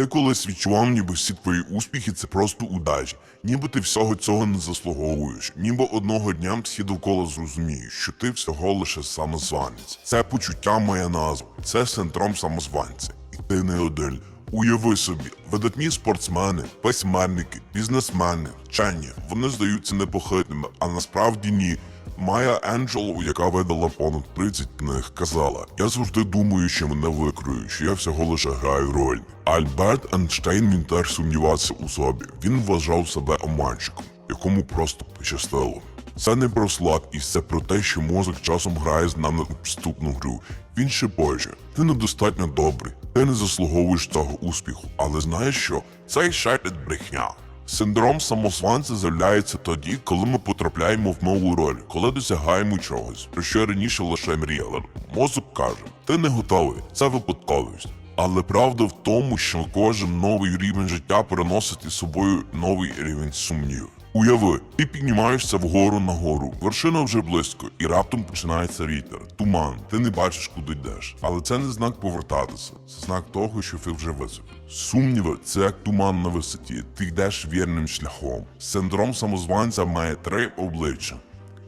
Ти колись відчував, ніби всі твої успіхи це просто удачі, ніби ти всього цього не заслуговуєш, ніби одного дня всі довкола зрозуміють, що ти всього лише самозванець. Це почуття має назву, це синдром самозванця. І ти не один. Уяви собі, видатні спортсмени, письменники, бізнесмени, вчені, вони здаються непохитними, а насправді ні. Майя Енджело, яка видала понад 30 книг, казала: Я завжди думаю, що мене викриють, що я всього лише граю роль. Альберт Ейнштейн він теж сумнівався у собі. Він вважав себе оманчиком, якому просто пощастило. Це не про слабкість, це про те, що мозок часом грає з нами у підступну гру. Він ще боже, ти недостатньо добрий, ти не заслуговуєш цього успіху. Але знаєш що? Це ще брехня. Синдром самозванця з'являється тоді, коли ми потрапляємо в нову роль, коли досягаємо чогось, про що раніше лише мріяли. Мозок каже, ти не готовий, це випадковість. Але правда в тому, що кожен новий рівень життя переносить із собою новий рівень сумнівів. Уяви, ти піднімаєшся вгору нагору, вершина вже близько, і раптом починається вітер, туман, ти не бачиш, куди йдеш. Але це не знак повертатися, це знак того, що ти вже високо. Сумніви це як туман на висоті, ти йдеш вірним шляхом. Синдром самозванця має три обличчя.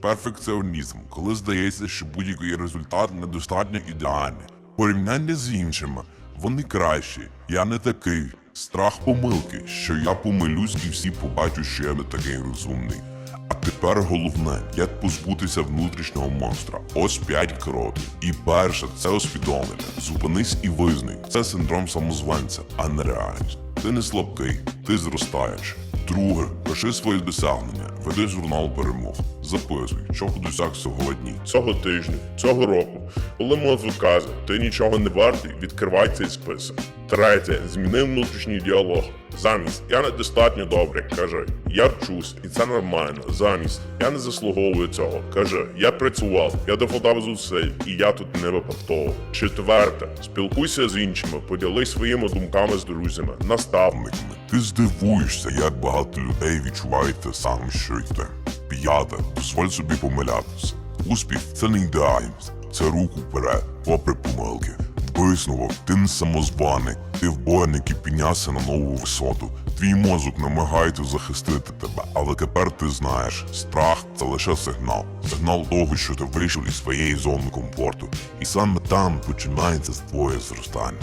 Перфекціонізм, коли здається, що будь-який результат недостатньо ідеальний. Порівняння з іншими, вони кращі, я не такий. Страх помилки, що я помилюсь і всі побачать, що я не такий розумний. А тепер головне, як позбутися внутрішнього монстра. Ось п'ять кроків. І перше це усвідомлення. Зупинись і визнай. Це синдром самозванця, а не реальність. Ти не слабкий, ти зростаєш. Друге, пиши свої досягнення, веди журнал перемог. Записуй, чого досяг сьогодні, цього тижня, цього року. Коли мозок каже, ти нічого не вартий, відкривай цей список. Третє, зміни внутрішній діалог. Замість я недостатньо добре, каже, я вчусь, і це нормально. Замість я не заслуговую цього. Каже, я працював, я докладав зусиль, і я тут не випадково. Четверте, спілкуйся з іншими, поділись своїми думками з друзями, наставниками. Ти здивуєшся, як багато людей відчувають те саме, що ти. П'яте, дозволь собі помилятися. Успіх це не ідеальність, це рух уперед, попри помилки. Висновок, ти не самозваний, ти вбойник і піднявся на нову висоту. Твій мозок намагається захистити тебе, але тепер ти знаєш, страх це лише сигнал. Сигнал того, що ти вийшов із своєї зони комфорту. І саме там починається твоє зростання.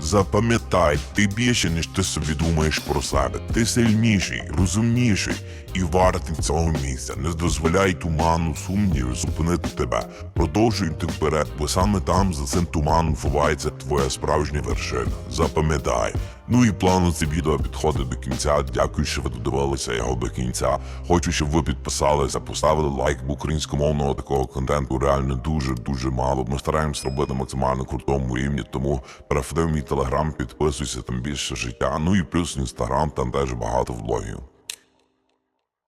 Запам'ятай, ти більше, ніж ти собі думаєш про себе. Ти сильніший, розумніший і вартий цього місця. Не дозволяй туману сумнівів зупинити тебе. Продовжуй йти вперед, бо саме там за цим туманом ховається твоя справжня вершина. Запам'ятай. Ну і плану це відео підходить до кінця. Дякую, що ви додивилися його до кінця. Хочу, щоб ви підписалися, поставили лайк, бо українськомовного такого контенту реально дуже дуже мало. Ми стараємося робити максимально крутому рівні, тому переходи в мій телеграм, підписуйся, там більше життя. Ну і плюс інстаграм, там теж багато влогів.